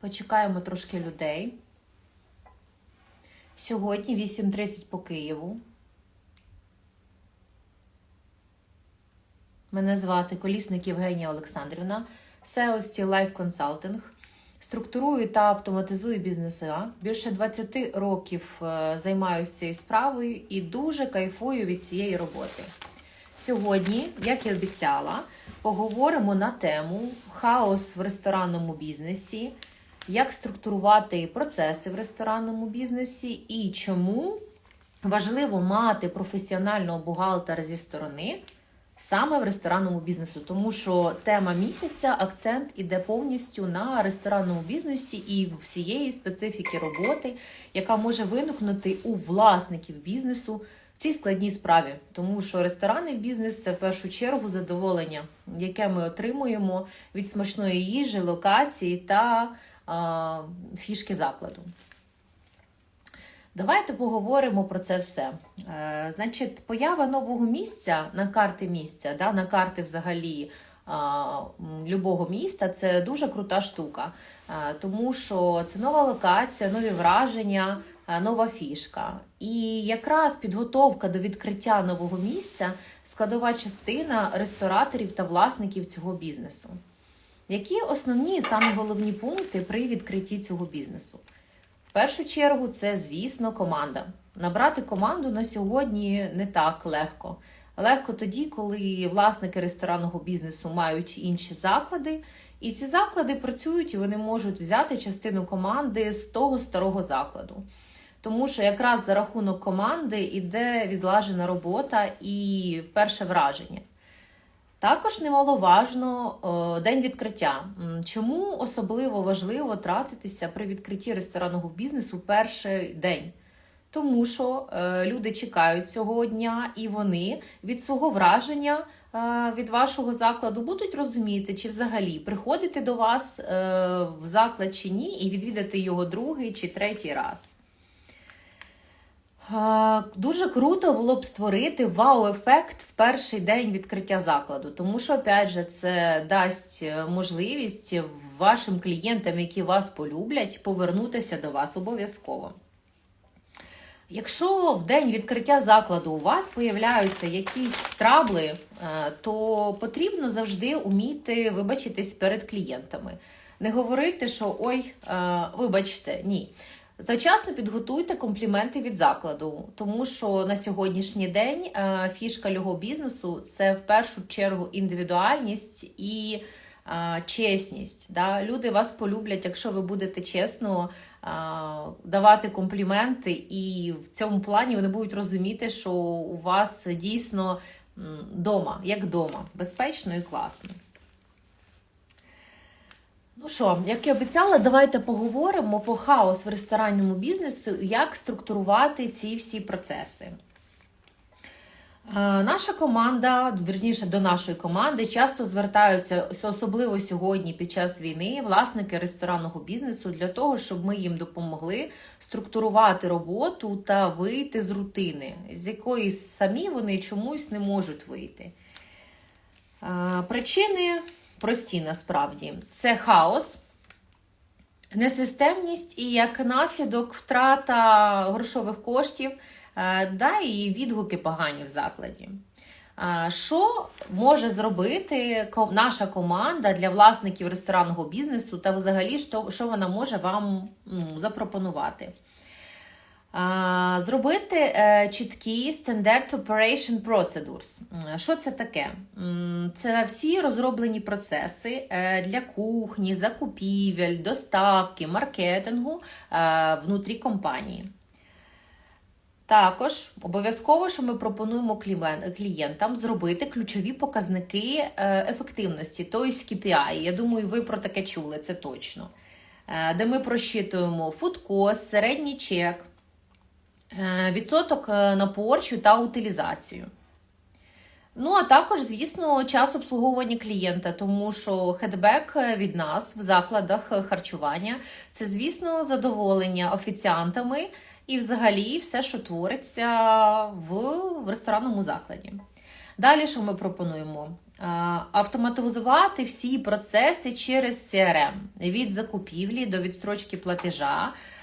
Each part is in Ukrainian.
Почекаємо трошки людей. Сьогодні 8.30 по Києву. Мене звати Колісник Євгенія Олександрівна, SEO Steel Life Consulting. Структурую та автоматизую бізнеси. Більше 20 років е, займаюся цією справою і дуже кайфую від цієї роботи. Сьогодні, як і обіцяла, поговоримо на тему хаос в ресторанному бізнесі, як структурувати процеси в ресторанному бізнесі і чому важливо мати професіонального бухгалтера зі сторони саме в ресторанному бізнесу. Тому що тема місяця, акцент іде повністю на ресторанному бізнесі і всієї специфіки роботи, яка може виникнути у власників бізнесу цій складній справі. Тому що ресторанний бізнес це в першу чергу задоволення, яке ми отримуємо від смачної їжі, локації та фішки закладу. Давайте поговоримо про це все. Е, значить, поява нового місця на карти місця, да, на карти взагалі любого міста це дуже крута штука, Е, тому що це нова локація, нові враження, е, нова фішка. І якраз підготовка до відкриття нового місця складова частина рестораторів та власників цього бізнесу. Які основні і самі головні пункти при відкритті цього бізнесу? В першу чергу, це, звісно, команда. Набрати команду на сьогодні не так легко. Легко тоді, коли власники ресторанного бізнесу мають інші заклади, і ці заклади працюють і вони можуть взяти частину команди з того старого закладу. Тому що якраз за рахунок команди йде відлажена робота і перше враження. Також немаловажно е, день відкриття. Чому особливо важливо тратитися при відкритті ресторанного бізнесу перший день? Тому що е, люди чекають цього дня, і вони від свого враження е, від вашого закладу будуть розуміти, чи взагалі приходити до вас в заклад чи ні, і відвідати його другий чи третій раз. Е, Дуже круто було б створити вау-ефект в перший день відкриття закладу, тому що, опять же, це дасть е, можливість вашим клієнтам, які вас полюблять, повернутися до вас обов'язково. Якщо в день відкриття закладу у вас появляються якісь трабли, е, то потрібно завжди уміти вибачитись перед клієнтами. Не говорити, що ой, вибачте, ні. Завчасно підготуйте компліменти від закладу, тому що на сьогоднішній день е, фішка його бізнесу це в першу чергу індивідуальність і е, чесність. Люди вас полюблять, якщо ви будете чесно е, давати компліменти, і в цьому плані вони будуть розуміти, що у вас дійсно дома, як дома, безпечно і класно. Ну що, як і обіцяла, давайте поговоримо по хаос в ресторанному бізнесу, як структурувати ці всі процеси. Е, Наша команда, верніше до нашої команди, часто звертаються, особливо сьогодні під час війни, власники ресторанного бізнесу для того, щоб ми їм допомогли структурувати роботу та вийти з рутини, з якої самі вони чомусь не можуть вийти. Е, Причини прості насправді: це хаос, несистемність і як наслідок втрата грошових коштів, е, да, і відгуки погані в закладі. Е, Що може зробити наша команда для власників ресторанного бізнесу, та взагалі, що, що вона може вам запропонувати? Зробити е, чіткі Standard Operation Procedures. Що це таке? Це всі розроблені процеси е, для кухні, закупівель, доставки, маркетингу е, внутрі компанії. Також обов'язково, що ми пропонуємо клієнтам зробити ключові показники ефективності, тобто KPI. Я думаю, ви про таке чули, це точно. Де ми просчитуємо фудкост, середній чек, відсоток е, на порчу та утилізацію. Ну, а також, звісно, час обслуговування клієнта, тому що хедбек від нас в закладах харчування це, звісно, задоволення офіціантами і взагалі все, що твориться в, ресторанному закладі. Далі, що ми пропонуємо? Е, Автоматизувати всі процеси через CRM від закупівлі до відстрочки платежа, е,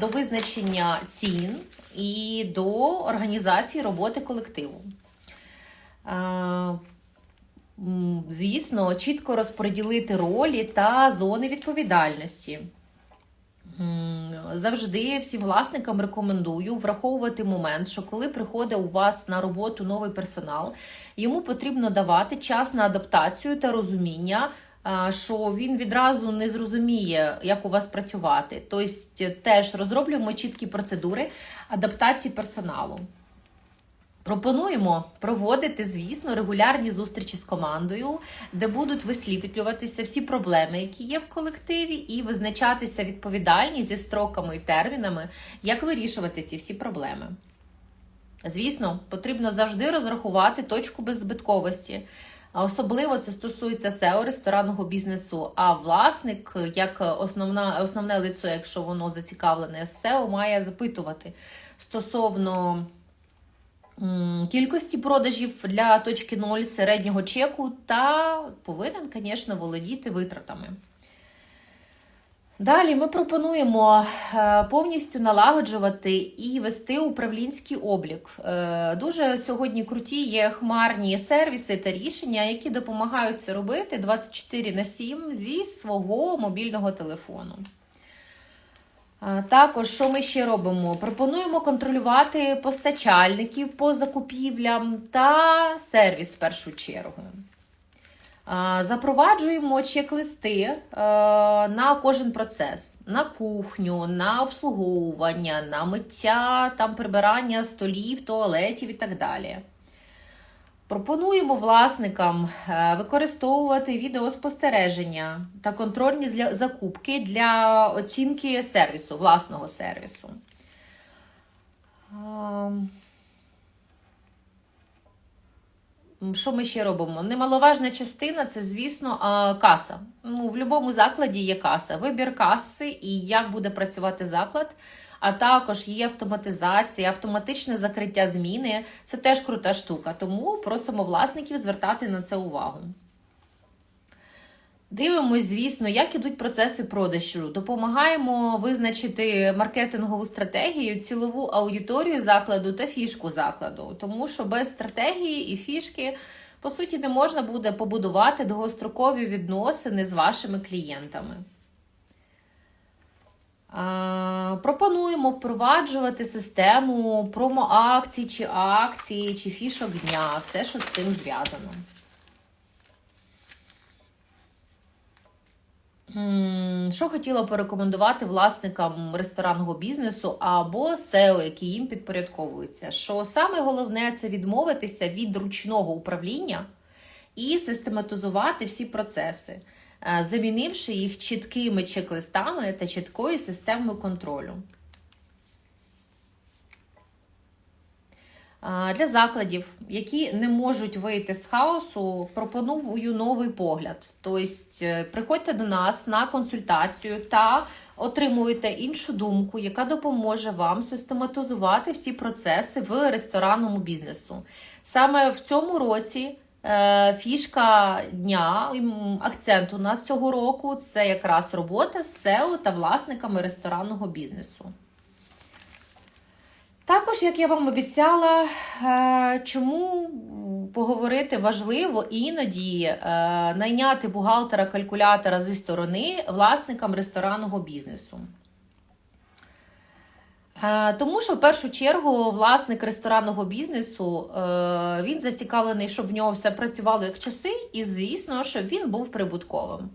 до визначення цін і до організації роботи колективу. Е, Звісно, чітко розподілити ролі та зони відповідальності. Завжди всім власникам рекомендую враховувати момент, що коли приходить у вас на роботу новий персонал, йому потрібно давати час на адаптацію та розуміння, що він відразу не зрозуміє, як у вас працювати. Тобто, теж розроблюємо чіткі процедури адаптації персоналу. Пропонуємо проводити, звісно, регулярні зустрічі з командою, де будуть висвітлюватися всі проблеми, які є в колективі, і визначатися відповідальність зі строками і термінами, як вирішувати ці всі проблеми. Звісно, потрібно завжди розрахувати точку беззбитковості. Особливо це стосується SEO ресторанного бізнесу. А власник, як основна, основне лицо, якщо воно зацікавлене, SEO має запитувати стосовно кількості продажів для точки 0 середнього чеку та повинен, звісно, володіти витратами. Далі ми пропонуємо е, повністю налагоджувати і вести управлінський облік. Е, Дуже сьогодні круті є хмарні сервіси та рішення, які допомагають це робити 24 на 7 зі свого мобільного телефону. Також, що ми ще робимо? Пропонуємо контролювати постачальників по закупівлям та сервіс в першу чергу. Запроваджуємо чек-листи е, на кожен процес: на кухню, на обслуговування, на миття, там прибирання столів, туалетів і так далі. Пропонуємо власникам е, використовувати відеоспостереження та контрольні закупки для оцінки сервісу, власного сервісу. Що ми ще робимо? Немаловажна частина це, звісно, каса. Ну, в будь-якому закладі є каса. Вибір каси і як буде працювати заклад. А також є автоматизація, автоматичне закриття зміни. Це теж крута штука. Тому просимо власників звертати на це увагу. Дивимось, звісно, як ідуть процеси продажу. Допомагаємо визначити маркетингову стратегію, цілову аудиторію закладу та фішку закладу. Тому що без стратегії і фішки, по суті, не можна буде побудувати довгострокові відносини з вашими клієнтами. Пропонуємо впроваджувати систему промо-акцій чи акцій, чи фішок дня, все, що з цим зв'язано. Що хотіла порекомендувати власникам ресторанного бізнесу або SEO, які їм підпорядковуються? Що саме головне це відмовитися від ручного управління і систематизувати всі процеси, е, замінивши їх чіткими чек-листами та чіткою системою контролю. Для закладів, які не можуть вийти з хаосу, пропоную новий погляд. Тобто, е, приходьте до нас на консультацію та отримуєте іншу думку, яка допоможе вам систематизувати всі процеси в ресторанному бізнесу. Саме в цьому році е, фішка дня, акцент у нас цього року це якраз робота з SEO та власниками ресторанного бізнесу. Також, як я вам обіцяла, е, чому поговорити важливо іноді е, найняти бухгалтера-калькулятора зі сторони власникам ресторанного бізнесу. Е, Тому що в першу чергу власник ресторанного бізнесу він зацікавлений, щоб в нього все працювало як часи, і звісно, щоб він був прибутковим.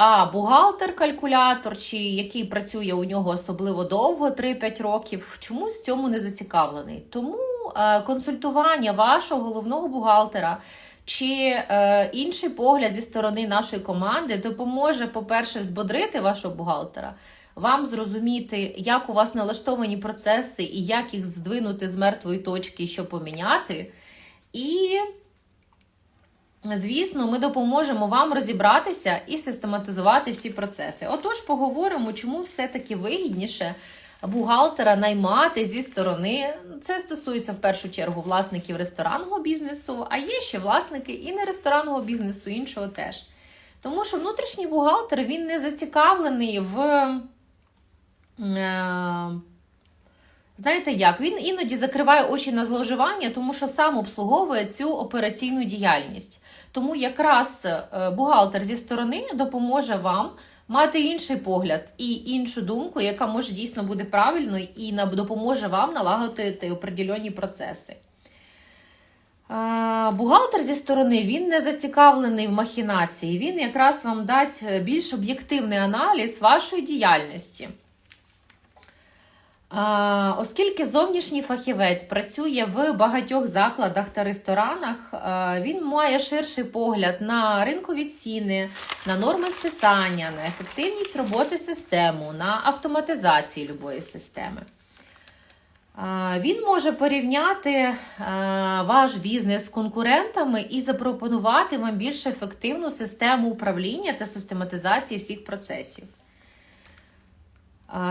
А бухгалтер-калькулятор, чи який працює у нього особливо довго, 3-5 років, чомусь цьому не зацікавлений. Тому е, консультування вашого головного бухгалтера чи е, інший погляд зі сторони нашої команди допоможе, по-перше, взбодрити вашого бухгалтера, вам зрозуміти, як у вас налаштовані процеси і як їх здвинути з мертвої точки, що поміняти. І Звісно, ми допоможемо вам розібратися і систематизувати всі процеси. Отож, поговоримо, чому все-таки вигідніше бухгалтера наймати зі сторони. Це стосується в першу чергу власників ресторанного бізнесу, а є ще власники і не ресторанного бізнесу, іншого теж. Тому що внутрішній бухгалтер він не зацікавлений в. Е, Знаєте як? Він іноді закриває очі на зловживання, тому що сам обслуговує цю операційну діяльність. Тому якраз е, бухгалтер зі сторони допоможе вам мати інший погляд і іншу думку, яка може дійсно буде правильною і допоможе вам налагодити определенні процеси. Е, Бухгалтер зі сторони він не зацікавлений в махінації. Він якраз вам дасть більш об'єктивний аналіз вашої діяльності. Оскільки зовнішній фахівець працює в багатьох закладах та ресторанах, він має ширший погляд на ринкові ціни, на норми списання, на ефективність роботи системи, на автоматизацію любої системи. Він може порівняти ваш бізнес з конкурентами і запропонувати вам більш ефективну систему управління та систематизації всіх процесів.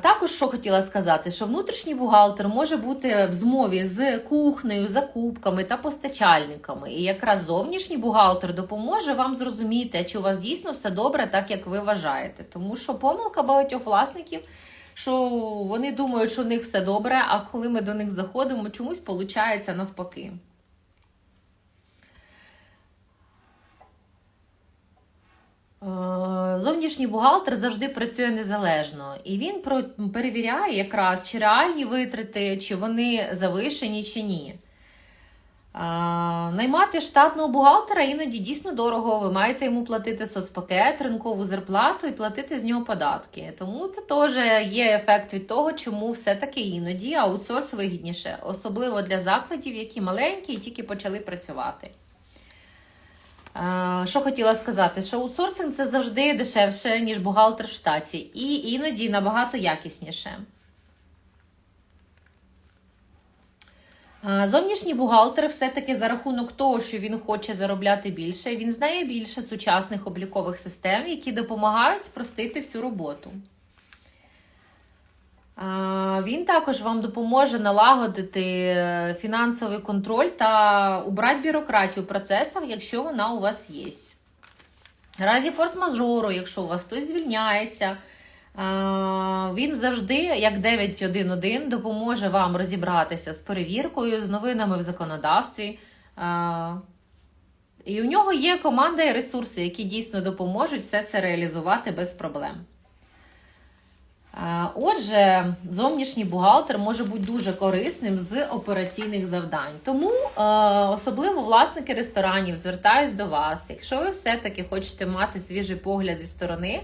Також що хотіла сказати, що внутрішній бухгалтер може бути в змові з кухнею, закупками та постачальниками. І якраз зовнішній бухгалтер допоможе вам зрозуміти, чи у вас дійсно все добре, так як ви вважаєте. Тому що помилка багатьох власників, що вони думають, що у них все добре, а коли ми до них заходимо, чомусь виходить навпаки. Зовнішній бухгалтер завжди працює незалежно, і він перевіряє якраз, чи реальні витрати, чи вони завишені, чи ні. Наймати штатного бухгалтера іноді дійсно дорого. Ви маєте йому платити соцпакет, ринкову зарплату і платити з нього податки. Тому це теж є ефект від того, чому все-таки іноді аутсорс вигідніше, особливо для закладів, які маленькі і тільки почали працювати. Е, Що хотіла сказати, що аутсорсинг це завжди дешевше, ніж бухгалтер в штаті, і іноді набагато якісніше. Е, Зовнішній бухгалтер все-таки за рахунок того, що він хоче заробляти більше, він знає більше сучасних облікових систем, які допомагають спростити всю роботу. Він також вам допоможе налагодити е, фінансовий контроль та убрати бюрократію в процесах, якщо вона у вас є. В разі форс-мажору, якщо у вас хтось звільняється, він завжди, як 911, допоможе вам розібратися з перевіркою, з новинами в законодавстві. І у нього є команда і ресурси, які дійсно допоможуть все це реалізувати без проблем. Отже, зовнішній бухгалтер може бути дуже корисним з операційних завдань. Тому е, особливо власники ресторанів звертаюсь до вас. Якщо ви все-таки хочете мати свіжий погляд зі сторони,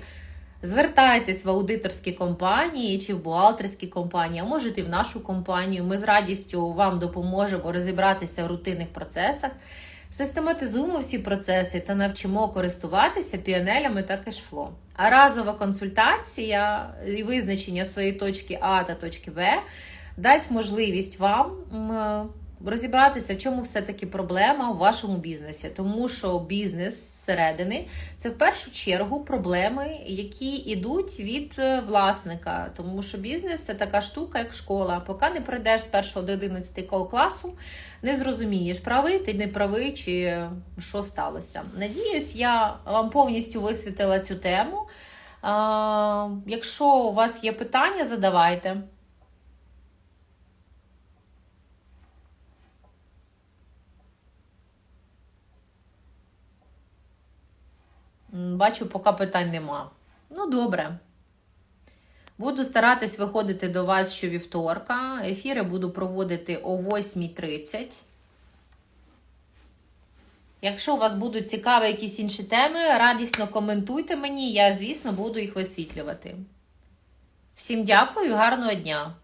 звертайтесь в аудиторські компанії чи в бухгалтерські компанії, а можете і в нашу компанію. Ми з радістю вам допоможемо розібратися в рутинних процесах. Систематизуємо всі процеси та навчимо користуватися піанелями та кешфло. А разова консультація і визначення своєї точки А та точки Б дасть можливість вам розібратися, в чому все-таки проблема в вашому бізнесі. Тому що бізнес зсередини це в першу чергу проблеми, які йдуть від е, власника. Тому що бізнес це така штука, як школа. Поки не пройдеш з 1 до 11 класу, не зрозумієш, правий ти не правий, чи що сталося. Надіюсь, я вам повністю висвітила цю тему. Якщо у вас є питання, задавайте. Бачу, поки питань нема. Ну, добре. Буду старатись виходити до вас щовівторка. Ефіри буду проводити о 8.30. Якщо у вас будуть цікаві якісь інші теми, радісно коментуйте мені, я, звісно, буду їх висвітлювати. Всім дякую, гарного дня!